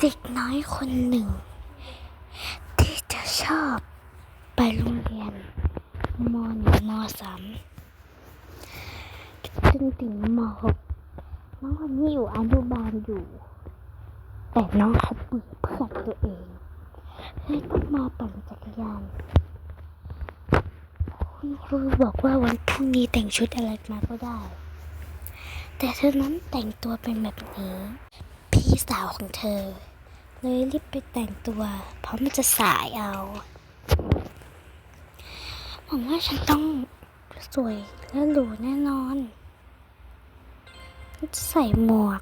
เด็กน้อยคนหนึ่ง ที่จะชอบไปโรงเรียนมหนึ่งมสามจนถึงมหกน้องคนนี้อยู่อนุบาลอยู่ แต่น้องเขาเบื่อเพื่อนตัวเองเลยต้องมาปั่นจักรยาน คุณครูบอกว่าวันพรุ่งนี้แต่งชุดอะไรมาก็ได้ แต่เธอนั้นแต่งตัวเป็นแบบนี้ พี่สาวของเธอ เลยรีบไปแต่งตัว เพราะมันจะสายเอาหวังว่าฉันต้องสวยและหรูแน่นอนฉันจะใส่หมวก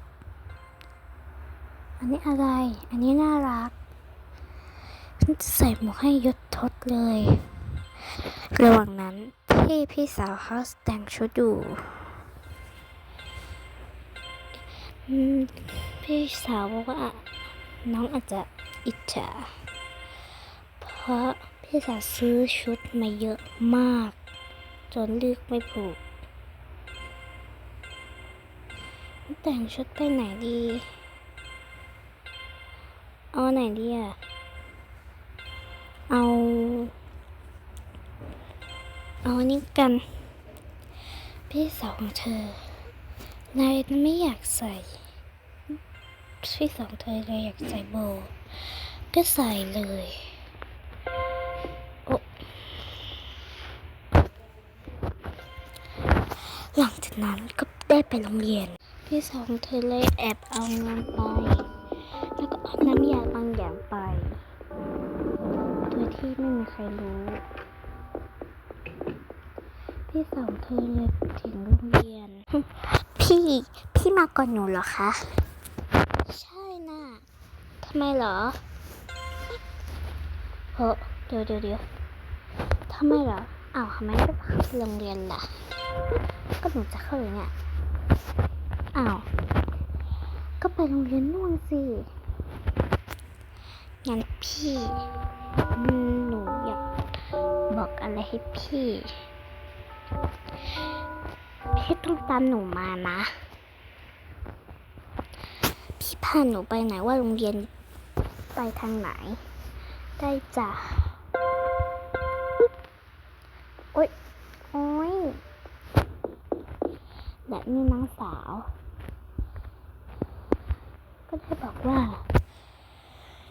อันนี้อะไร อันนี้น่ารักฉันจะใส่หมวกให้ยศทศเลย ระหว่างนั้นที่พี่สาวเขาแต่งชุดอยู่ อืม พี่สาวบอกว่าน้องอาจจะอิจฉา เพราะพี่สาวซื้อชุดมาเยอะมาก จนเลือกไม่ถูก แต่งชุดไปไหนดี เอาไหนดีอะ เอา เอาอันนี้กัน พี่สาวของเธอนายไม่อยากใส่ พี่สองเธอเลยอยากใส่โบก็ใส่เลยโอะหลังจากนั้นก็ได้ไปโรงเรียน พี่สองเธอเลยแอบเอาเงินไป แล้วก็เอาน้ำยาบางอย่างไป โดยที่ไม่มีใครรู้ พี่สาวเธอเลยถึงโรงเรียน พี่ พี่มาก่อนหนูเหรอคะ ทำไมเหรอเฮ้เดี๋ยวเดี๋ยวเดี๋ยวทำไมเหรออ้าวทำไมไม่ไปโรงเรียนล่ะ ก็หนูจะเข้าอยู่เนี่ยอ้าวก็ไปโรงเรียนนู่นสิงั้นพี่หนูอยากบอกอะไรให้พี่ พี่ต้องตามหนูมานะ พี่พาหนูไปไหนว่าโรงเรียน ไปทางไหน ได้จ้ะโอ๊ย โอ๊ยแบบนี้น้องสาว ก็ได้บอกว่า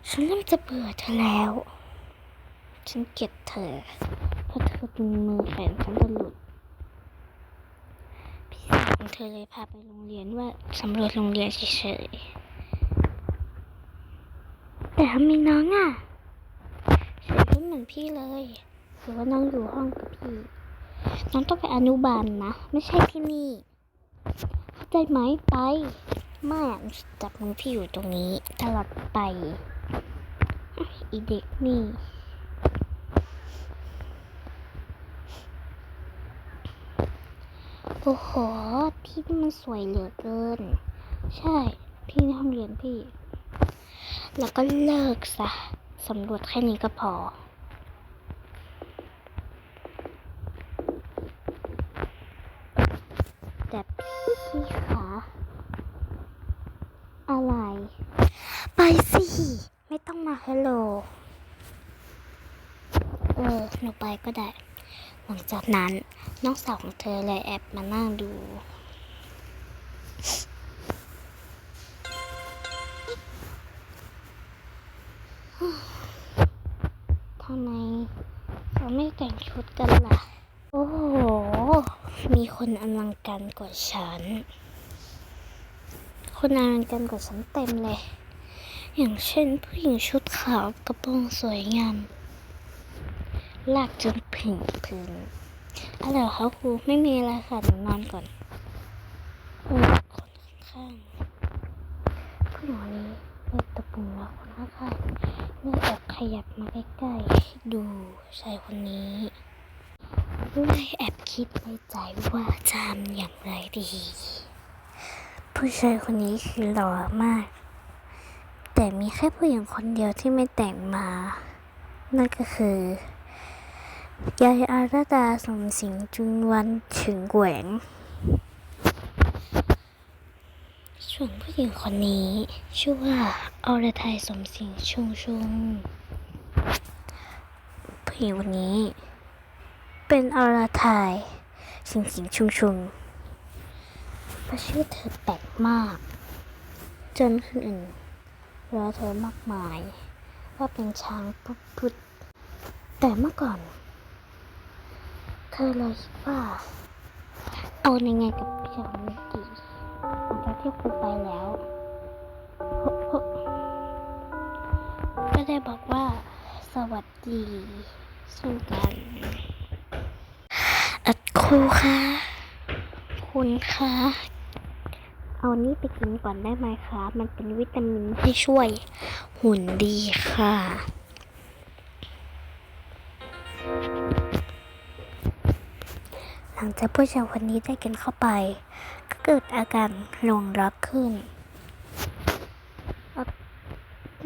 ฉันเริ่มจะเบื่อเธอแล้ว ฉันเกลียดเธอ เพราะเธอดึงมือแขนฉันจนหลุดพี่สาวของเธอเลยพาไปโรงเรียนว่าสำรวจโรงเรียนเฉยๆ แต่ทำไมน้องอะใส่ชุดเหมือนพี่เลยหรือว่าน้องอยู่ห้องกับพี่ น้องต้องไปอนุบาลนะไม่ใช่ที่นี่ เข้าใจไหมไปไม่จับมือพี่อยู่ตรงนี้ตลอดไป อีเด็กนี่โอ้โหพี่นี่มันสวยเหลือเกิน ใช่ พี่ในห้องเรียนพี่ แล้วก็เลิกซะสำรวจแค่นี้ก็พอ แต่พี่คะอะไร ไปสิ ไม่ต้องมาฮัลโหล เออ หนูไปก็ได้ หลังจากนั้นน้องสาวของเธอเลยแอบมานั่งดู เราไม่แต่งชุดกันล่ะ โอ้โห มีคนอลังการกว่าฉัน คนอลังการกว่าฉันเต็มเลย อย่างเช่นผู้หญิงชุดขาวกระโปรงสวยงาม ลากจนผึ่งพื้นอะไรเหรอคะครูไม่มีอะไรค่ะหนูนอนก่อนเออคนข้างๆผู้หญิงคนนี้เปิดตะปุ่มแล้วคนข้างๆ เลยแอบขยับมาใกล้ๆ ดูชายคนนี้เลยแอบคิดในใจว่าจะทำอย่างไรดี ผู้ชายคนนี้คือหล่อมาก แต่มีแค่ผู้หญิงคนเดียวที่ไม่แต่งมา นั่นก็คือยายอาราดาสมสิงจุนวันถึงแหวง ช่ ส่วนผู้หญิงคนนี้ ชื่อว่าอรไทยสมศรีชุงชุง ผู้หญิงคนนี้ เป็นอรไทยสิงสิงชุงชุงเพราะชื่อเธอแปลกมาก จนคนอื่นรอเธอมากมาย ว่าเป็นช้างพุดพุดแต่เมื่อก่อน เธอเลยคิดว่า เอายังไงกับพี่ชายคนนี้ดี หลังจากที่ครูไปแล้ว ก็ได้บอกว่า สวัสดีเช่นกันอัดครูคะคุณคะเอานี่ไปกินก่อนได้ไหมคะ มันเป็นวิตามินที่ช่วย หุ่นดีค่ะหลังจากผู้ชายคนนี้ได้กินเข้าไปก็ เกิดอาการลงรักขึ้น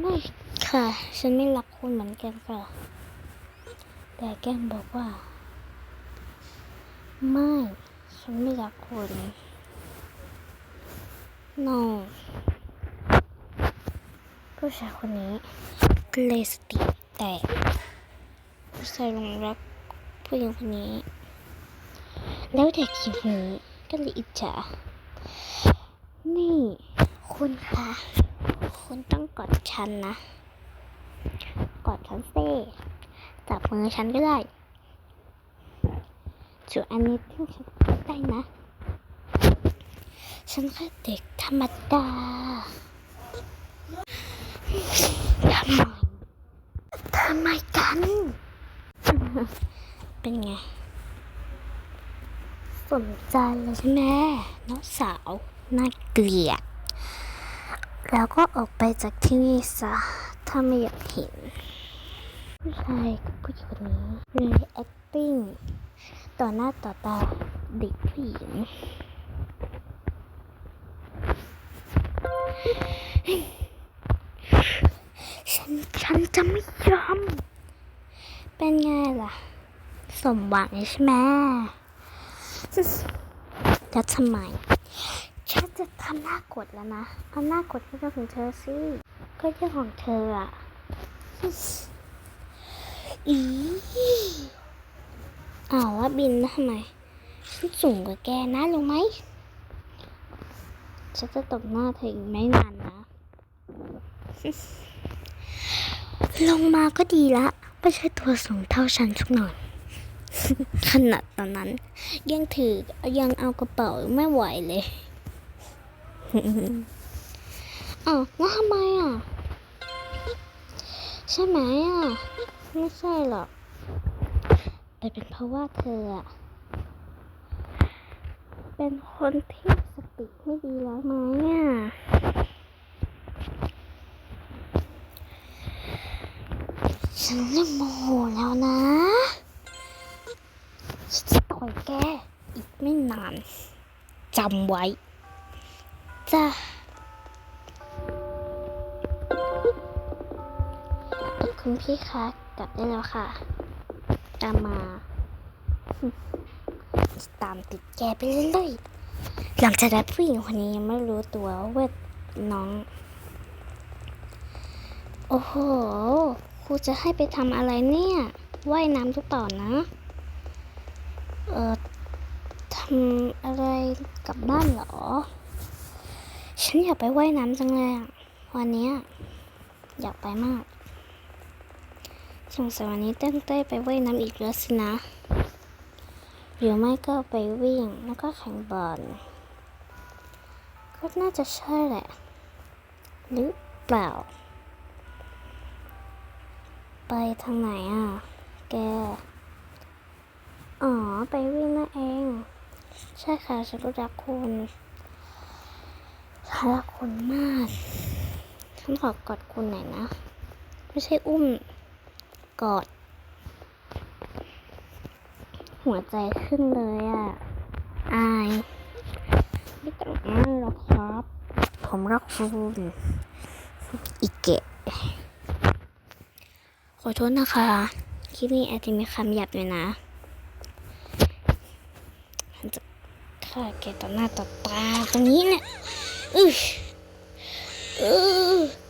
ไม่ค่ะ ฉันไม่รักคุณเหมือนกันค่ะ แต่แก้มบอกว่า ไม่ ฉันไม่รักคุณ no ผู้ชายคนนี้กเลยสติแตกผู้ชายลงรักผู้หญิงคนนี้ แล้วเด็กหญิงคนนี้ ก็เลยอิจฉา นี่ คุณคะคุณต้องกอดฉันนะ กอดฉันเซ่จับมือฉันก็ได้ส่วอันนี้ที่ฉันได้นะ ฉันแค่เด็กธรรมดาทำไมทำไมกัน เป็นไง สนใจเลยใช่ไหมน้องสาวน่าเกลียด แล้วก็ออกไปจากที่นี่ซะ ถ้าไม่อยากเห็น ผู้ชายกับผู้หญิงคนนี้เลย acting ต่อหน้าต่อตาเด็กผู้หญิงฉันฉันจะไม่ยอม เป็นไงล่ะ สมหวังใช่ไหม แล้วทำไมฉันจะทำหน้ากดแล้วนะเอาหน้ากดก็เรื่องของเธอสิก็เรื่องของเธออะอีอ้าวว่าบินทำไมฉันสูงกว่าแกนะรู้ไหมฉันจะตบหน้าเธออีกไม่นานนะ ลงมาก็ดีละไม่ใช่ตัวสูงเท่าฉันสักหน่อย ขนาดตอนนั้น ยังถือยังเอากระเป๋าไม่ไหวเลยอ้าวแล้วทำไมอะ ใช่ไหมอะ ไม่ใช่หรอกแต่เป็นเพราะว่าเธออะ เป็นคนที่สติไม่ดีแล้วไหมอะฉันเริ่มโมโหแล้วนะ ฉันจะต่อยแกอีกไม่นานจำไว้ จ้าคุณพี่คะกลับได้แล้วค่ะ ตามมา ตามติดแกไปเรื่อยๆหลังจากนั้นผู้หญิงคนนี้ยังไม่รู้ตัวว่าน้อง โอ้โหครูจะให้ไปทำอะไรเนี่ยว่ายน้ำหรือเปล่านะ เออทำอะไรกลับบ้านเหรอ ฉันอยากไปว่ายน้ำจังเลยอะวันนี้อยากไปมาก สงสัยวันนี้เต้นเต้ยไปว่ายน้ำอีกแล้วสินะ หรือไม่ก็ไปวิ่งแล้วก็แข่งบอล ก็น่าจะใช่แหละ หรือเปล่า ไปทางไหนอะ แก อ๋อ ไปวิ่งนั่นเอง ใช่ค่ะฉันรู้จักคุณฉันรักคุณมาก ฉันขอกอดคุณหน่อยนะ ไม่ใช่อุ้ม กอด หัวใจขึ้นเลยอะ อาย ไม่ต้องอ้ายหรอกครับ ผมรักคุณอีเกะ ขอโทษนะคะ คลิปนี้อาจจะมีคำหยาบหน่อยนะ ฆ่าแกต่อหน้าต่อตาตรงนี้เนี่ยอืออ